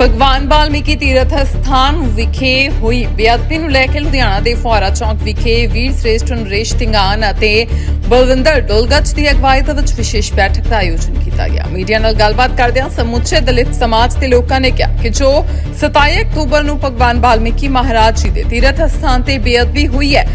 ਭਗਵਾਨ ਬਾਲਮੀਕੀ ਤੀਰਥ ਸਥਾਨ ਵਿਖੇ ਹੋਈ ਬੇਅਦਬੀ ਨੂੰ ਲੈ ਕੇ ਲੁਧਿਆਣਾ ਦੇ ਫੁਆਰਾ ਚੌਂਕ ਵਿਖੇ ਵੀਰ ਸ੍ਰੇਸ਼ਟ ਨਰੇਸ਼ ਟਿੰਗਾਨ ਅਤੇ ਬਲਵਿੰਦਰ ਡੋਲਗੱਜ ਦੀ ਅਗਵਾਈ ਵਿੱਚ ਵਿਸ਼ੇਸ਼ ਬੈਠਕ ਦਾ ਆਯੋਜਨ ਕੀਤਾ ਗਿਆ। ਮੀਡੀਆ ਨਾਲ ਗੱਲਬਾਤ ਕਰਦਿਆਂ ਸਮੁੱਚੇ ਦਲਿਤ ਸਮਾਜ ਦੇ ਲੋਕਾਂ ਨੇ ਕਿਹਾ ਕਿ ਜੋ 27 ਅਕਤੂਬਰ ਨੂੰ ਭਗਵਾਨ ਬਾਲਮੀਕੀ ਮਹਾਰਾਜ ਜੀ ਦੇ ਤੀਰਥ ਸਥਾਨ ਤੇ ਬੇਅਦਬੀ ਹੋਈ ਹੈ,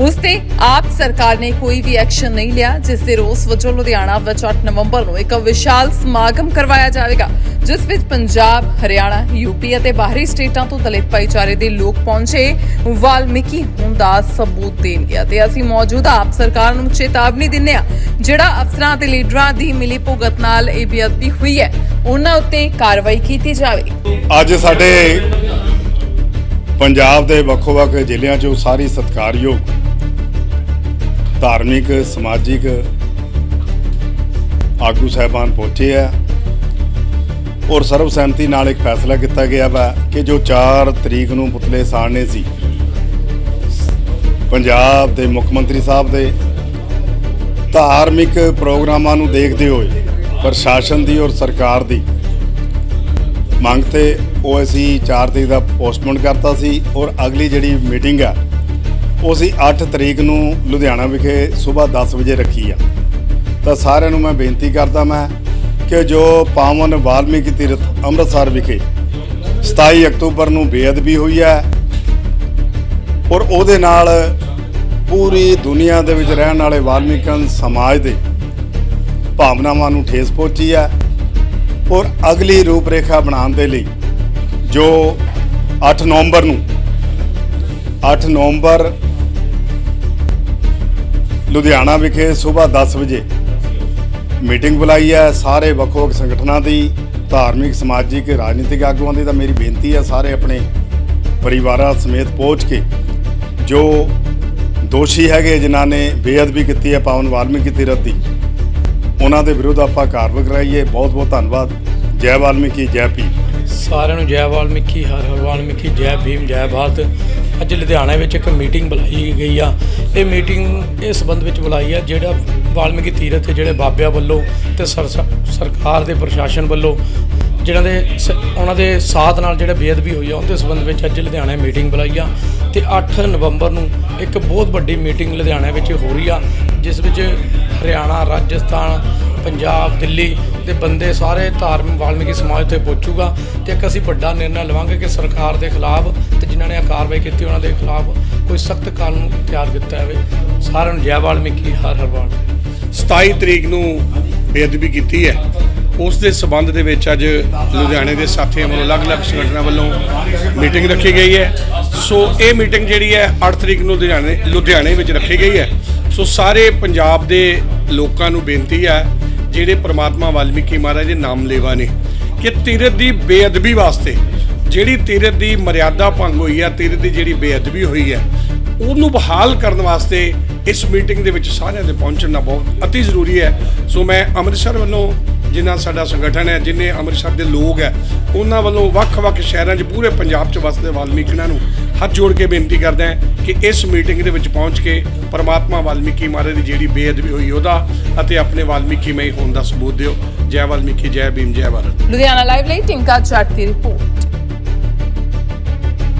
ਉਸ ਤੇ ਆਪ ਸਰਕਾਰ ਨੇ ਕੋਈ ਵੀ ਐਕਸ਼ਨ ਨਹੀਂ ਲਿਆ, ਜਿਸ ਦੇ ਰੋਸ ਵਜੋਂ ਲੁਧਿਆਣਾ ਵਿੱਚ 8 ਨਵੰਬਰ ਨੂੰ ਇੱਕ ਵਿਸ਼ਾਲ ਸਮਾਗਮ ਕਰਵਾਇਆ ਜਾਵੇਗਾ। ਜਿਸ ਵਿੱਚ ਪੰਜਾਬ, ਹਰਿਆਣਾ ਯੂਪੀ ਅਤੇ ਬਾਹਰੀ ਸਟੇਟਾਂ ਤੋਂ ਦਲਿਤ ਭਾਈਚਾਰੇ ਦੇ ਲੋਕ ਪਹੁੰਚੇ, ਵਾਲਮੀਕੀ ਹੋਣ ਦਾ ਸਬੂਤ ਦੇਣਗੇ ਤੇ ਅਸੀਂ ਮੌਜੂਦਾ ਆਪ ਸਰਕਾਰ ਨੂੰ ਚੇਤਾਵਨੀ ਦਿੰਦੇ ਹਾਂ, ਜਿਹੜਾ ਅਫਸਰਾਂ ਤੇ ਲੀਡਰਾਂ ਦੀ ਮਿਲੀ ਭੁਗਤ ਨਾਲ ਇਹ ਬੇਅਦਬੀ ਹੋਈ ਹੈ, ਉਹਨਾਂ ਉੱਤੇ ਕਾਰਵਾਈ ਕੀਤੀ ਜਾਵੇ। ਅੱਜ ਸਾਡੇ ਪੰਜਾਬ ਦੇ ਵੱਖੋ-ਵੱਖ ਜ਼ਿਲ੍ਹਿਆਂ 'ਚੋਂ ਸਾਰੀ ਸਤਿਕਾਰਯੋਗ ਧਾਰਮਿਕ, ਸਮਾਜਿਕ ਆਗੂ ਸਾਹਿਬਾਨ ਪਹੁੰਚੇ ਆ। ਔਰ ਸਰਬਸੰਮਤੀ ਨਾਲ ਇੱਕ ਫੈਸਲਾ ਕੀਤਾ ਗਿਆ ਵਾ ਕਿ ਜੋ 4 ਤਰੀਕ ਨੂੰ ਪੁਤਲੇ ਸਾੜਨੇ ਸੀ, ਪੰਜਾਬ ਦੇ ਮੁੱਖ ਮੰਤਰੀ ਸਾਹਿਬ ਦੇ ਧਾਰਮਿਕ ਪ੍ਰੋਗਰਾਮਾਂ ਨੂੰ ਦੇਖਦੇ ਹੋਏ ਪ੍ਰਸ਼ਾਸਨ ਦੀ ਔਰ ਸਰਕਾਰ ਦੀ ਮੰਗ ਤੇ ਉਹ ਅਸੀਂ 4 ਤਰੀਕ ਦਾ ਪੋਸਟਪੋਨ ਕਰਤਾ ਸੀ ਔਰ ਅਗਲੀ ਜਿਹੜੀ ਮੀਟਿੰਗ ਆ, ਉਹ ਅਸੀਂ 8 ਤਰੀਕ ਨੂੰ ਲੁਧਿਆਣਾ ਵਿਖੇ ਸਵੇਰ 10 ਵਜੇ ਰੱਖੀ ਆ। ਤਾਂ ਸਾਰਿਆਂ ਨੂੰ ਮੈਂ ਬੇਨਤੀ ਕਰਦਾ ਮੈਂ ਕਿ ਜੋ ਪਾਵਨ ਵਾਲਮੀਕੀ ਤੀਰਥ ਅੰਮ੍ਰਿਤਸਰ ਵਿਖੇ 27 ਅਕਤੂਬਰ ਨੂੰ ਬੇਅਦਬੀ ਹੋਈ ਹੈ ਔਰ ਉਹਦੇ ਨਾਲ ਪੂਰੀ ਦੁਨੀਆ ਦੇ ਵਿੱਚ ਰਹਿਣ ਵਾਲੇ ਵਾਲਮੀਕਨ ਸਮਾਜ ਦੇ ਭਾਵਨਾਵਾਂ ਨੂੰ ਠੇਸ ਪਹੁੰਚੀ ਹੈ ਔਰ ਅਗਲੀ ਰੂਪਰੇਖਾ ਬਣਾਉਣ ਦੇ ਲਈ ਜੋ 8 ਨਵੰਬਰ ਨੂੰ 8 ਨਵੰਬਰ ਲੁਧਿਆਣਾ ਵਿਖੇ ਸਵੇਰ 10 ਵਜੇ ਮੀਟਿੰਗ ਬੁਲਾਈ ਹੈ, ਸਾਰੇ ਵੱਖੋ ਵੱਖ ਸੰਗਠਨਾਂ ਦੀ, ਧਾਰਮਿਕ, ਸਮਾਜਿਕ, ਰਾਜਨੀਤਿਕ ਆਗੂਆਂ ਦੀ ਤਾਂ ਮੇਰੀ ਬੇਨਤੀ ਹੈ, ਸਾਰੇ ਆਪਣੇ ਪਰਿਵਾਰਾਂ ਸਮੇਤ ਪਹੁੰਚ ਕੇ, ਜੋ ਦੋਸ਼ੀ ਹੈਗੇ, ਜਿਨ੍ਹਾਂ ਨੇ ਬੇਅਦਬੀ ਕੀਤੀ ਹੈ, ਪਾਵਨ ਵਾਲਮੀਕੀ ਤੀਰਥ ਦੀ ਉਹਨਾਂ ਦੇ ਵਿਰੁੱਧ ਆਪਾਂ ਕਾਰਵਾਈ ਕਰਾਈਏ। ਬਹੁਤ ਬਹੁਤ ਧੰਨਵਾਦ। ਜੈ ਵਾਲਮੀਕੀ, ਜੈ ਪੀ ਸਾਰਿਆਂ ਨੂੰ ਜੈ ਵਾਲਮੀਕੀ, ਹਰ ਹਰ ਵਾਲਮੀਕੀ, ਜੈ ਭੀਮ, ਜੈ ਭਾਰਤ। ਅੱਜ ਲੁਧਿਆਣਾ ਵਿੱਚ ਇੱਕ ਮੀਟਿੰਗ ਬੁਲਾਈ ਗਈ ਆ। ਇਹ ਮੀਟਿੰਗ ਇਸ ਸੰਬੰਧ ਵਿੱਚ ਬੁਲਾਈ ਆ, ਜਿਹੜਾ ਵਾਲਮੀਕੀ ਤੀਰਥ ਤੇ ਜਿਹੜੇ ਬਾਬਿਆਂ ਵੱਲੋਂ ਤੇ ਸਰਕਾਰ ਦੇ ਪ੍ਰਸ਼ਾਸਨ ਵੱਲੋਂ ਜਿਹਨਾਂ ਦੇ ਸ- ਉਹਨਾਂ ਦੇ ਸਾਥ ਨਾਲ ਜਿਹੜੇ ਬੇਅਦਬੀ ਹੋਈ ਆ, ਉਹਦੇ ਸੰਬੰਧ ਵਿੱਚ ਅੱਜ ਲੁਧਿਆਣਾ ਮੀਟਿੰਗ ਬੁਲਾਈ ਆ। ਤੇ 8 ਨਵੰਬਰ ਨੂੰ ਇੱਕ ਬਹੁਤ ਵੱਡੀ ਮੀਟਿੰਗ ਲੁਧਿਆਣਾ ਵਿੱਚ ਹੋ ਰਹੀ ਆ, ਜਿਸ ਵਿੱਚ ਹਰਿਆਣਾ, ਰਾਜਸਥਾਨ ਪੰਜਾਬ, ਦਿੱਲੀ ਦੇ ਬੰਦੇ ਸਾਰੇ ਧਾਰਮਿਕ, ਵਾਲਮੀਕੀ ਸਮਾਜ ਤੇ ਪਹੁੰਚੂਗਾ ਤੇ ਇੱਕ ਅਸੀਂ ਵੱਡਾ ਨਿਰਣਾ ਲਵਾਂਗੇ ਕਿ ਸਰਕਾਰ ਦੇ ਖਿਲਾਫ ਤੇ ਜਿਨ੍ਹਾਂ ਨੇ ਕਾਰਵਾਈ ਕੀਤੀ, ਉਹਨਾਂ ਦੇ ਖਿਲਾਫ ਕੋਈ ਸਖਤ ਕਾਨੂੰਨ ਤਿਆਰ ਕੀਤਾ ਜਾਵੇ। ਸਾਰਿਆਂ ਨੂੰ ਜੈ ਵਾਲਮੀਕੀ, ਹਰ ਹਰ ਵਾਲਮੀਕੀ। 27 ਤਰੀਕ ਨੂੰ ਬੇਅਦਬੀ ਕੀਤੀ ਹੈ। ਉਸ ਦੇ ਸਬੰਧ ਦੇ ਵਿੱਚ ਅੱਜ ਲੁਧਿਆਣੇ ਦੇ ਸਾਥੀਆਂ ਵੱਲੋਂ ਅਲੱਗ-ਅਲੱਗ ਸੰਗਠਨਾਂ ਵੱਲੋਂ ਮੀਟਿੰਗ ਰੱਖੀ ਗਈ ਹੈ। ਸੋ ਇਹ ਮੀਟਿੰਗ ਜਿਹੜੀ ਹੈ 8 ਤਰੀਕ ਨੂੰ ਲੁਧਿਆਣੇ ਲੁਧਿਆਣੇ ਵਿੱਚ ਰੱਖੀ ਗਈ ਹੈ। ਸੋ ਸਾਰੇ ਪੰਜਾਬ ਦੇ ਲੋਕਾਂ ਨੂੰ ਬੇਨਤੀ ਹੈ ਜਿਹੜੇ ਪ੍ਰਮਾਤਮਾ ਵਾਲਮੀਕੀ ਮਹਾਰਾਜ ਦੇ ਨਾਮ ਲੇਵਾ ਨੇ, ਕਿ ਤੀਰਥ ਦੀ ਬੇਅਦਬੀ ਵਾਸਤੇ ਜਿਹੜੀ ਤੀਰਥ ਦੀ ਮਰਿਆਦਾ ਭੰਗ ਹੋਈ ਹੈ ਤੀਰਥ ਦੀ ਜਿਹੜੀ ਬੇਅਦਬੀ ਹੋਈ ਹੈ ਉਹਨੂੰ ਬਹਾਲ ਕਰਨ ਵਾਸਤੇ ਇਸ ਮੀਟਿੰਗ ਦੇ ਵਿੱਚ ਸਾਰਿਆਂ ਦੇ ਪਹੁੰਚਣਾ ਬਹੁਤ ਅਤੀ ਜ਼ਰੂਰੀ ਹੈ। ਸੋ ਮੈਂ ਅੰਮ੍ਰਿਤਸਰ ਵੱਲੋਂ ਜਿਨ੍ਹਾਂ ਸਾਡਾ ਸੰਗਠਨ ਹੈ, ਜਿਨੇ ਅੰਮ੍ਰਿਤਸਰ ਦੇ ਲੋਕ ਹੈ, ਉਹਨਾਂ ਵੱਲੋਂ ਵੱਖ-ਵੱਖ ਸ਼ਹਿਰਾਂ 'ਚ, ਪੂਰੇ ਪੰਜਾਬ 'ਚ ਵਸਦੇ ਵਾਲਮੀਕੀਆਂ ਨੂੰ ਹੱਥ ਜੋੜ ਕੇ ਬੇਨਤੀ ਕਰਦਾ ਹਾਂ ਕਿ ਇਸ ਮੀਟਿੰਗ ਦੇ ਵਿੱਚ ਪਹੁੰਚ ਕੇ ਪਰਮਾਤਮਾ ਵਾਲਮੀਕੀ ਮਹਾਰਾਜ ਦੀ ਜਿਹੜੀ ਬੇਅਦਬੀ ਹੋਈ ਉਹਦਾ ਅਤੇ ਆਪਣੇ ਵਾਲਮੀਕੀ ਮਈ ਹੋਣ ਦਾ ਸਬੂਤ ਦਿਓ। ਜੈ ਵਾਲਮੀਕੀ, ਜੈ ਭੀਮ, ਜੈ ਭਾਰਤ। ਲੁਧਿਆਣਾ ਲਾਈਵ ਲਈ ਟਿੰਕਾ ਜੱਟ ਦੀ ਰਿਪੋਰਟ।